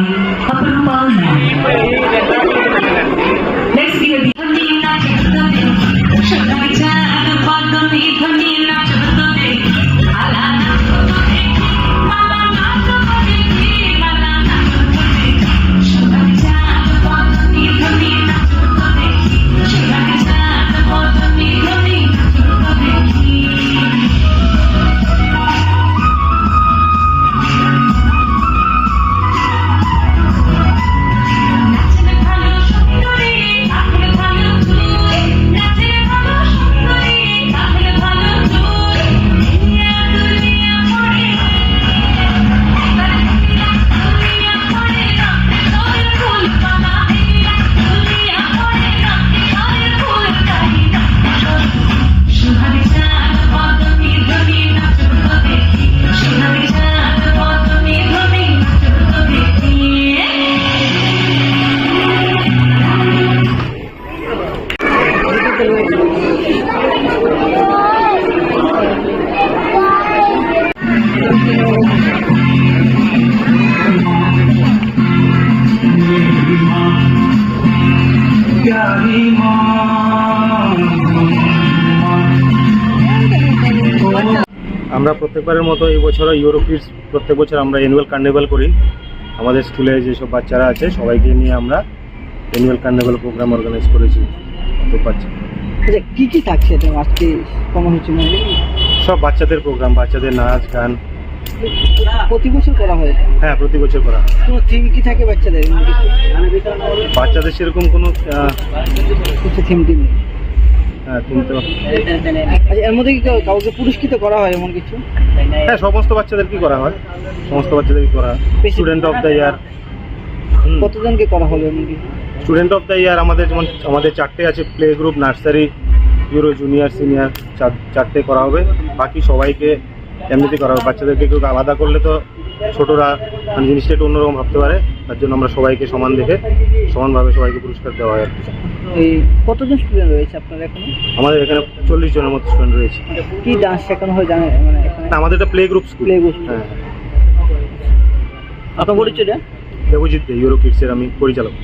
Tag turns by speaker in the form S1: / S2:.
S1: tayo kapalpalan. Next video, hindi
S2: আমরা প্রত্যেকবারের মতো এই বছরও ইউরোপিস প্রত্যেক বছর আমরা অ্যানুয়াল কার্নিভাল করি। আমাদের স্কুলে যেসব বাচ্চারা আছে সবাইকে নিয়ে আমরা অ্যানুয়াল কার্নিভাল প্রোগ্রাম অর্গানাইজ করেছি। তো বাচ্চা
S3: আচ্ছা কি কি থাকছে আজকে? কমন হচ্ছে মানে?
S2: সব বাচ্চাদের প্রোগ্রাম বাচ্চাদের নাচ গান।
S3: প্রতি বছর করা হয়
S2: হ্যাঁ প্রতি বছর করা হয়।
S3: কোনো থিম কি থাকে বাচ্চাদের?
S2: বাচ্চাদের সেরকম কোনো
S3: কিছু থিম টিম
S2: কিন্তু
S3: আচ্ছা এর মধ্যে কি কাউকে পুরস্কৃত করা হয় এমন কিছু?
S2: হ্যাঁ সমস্ত বাচ্চাদেরকে করা হয়? সমস্ত বাচ্চাদেরকে করা হয়? স্টুডেন্ট অফ দ্য ইয়ার
S3: কতজনকে করা হলো এমন কিছু?
S2: স্টুডেন্ট অফ দ্য ইয়ার আমাদের যেমন আমাদের চারটে আছে play group nursery euro junior senior চারটে করা হবে। বাকি সবাইকে এমনিতে করা হবে। বাচ্চাদেরকে কেউ আলাদা করলে তো ছোটরা মানে জিনিসটা একটু অন্যরকম ভাবতে পারে। তার জন্য আমরা সবাইকে সমান দেখে সমানভাবে সবাইকে পুরস্কার দেওয়া হয় আর কি।
S3: এই কতজন স্টুডেন্ট রয়েছে আপনার এখানে?
S2: আমাদের এখানে চল্লিশ জনের মতো স্টুডেন্ট রয়েছে।
S3: কি ডান্স শেখানো হয় জানেন? মানে এখানে
S2: না, আমাদের একটা play group school
S3: play group
S2: হ্যাঁ।
S3: আপনার পরিচয়টা?
S2: দেবজিৎ দে ইউরো কিডসের আমি পরিচালক।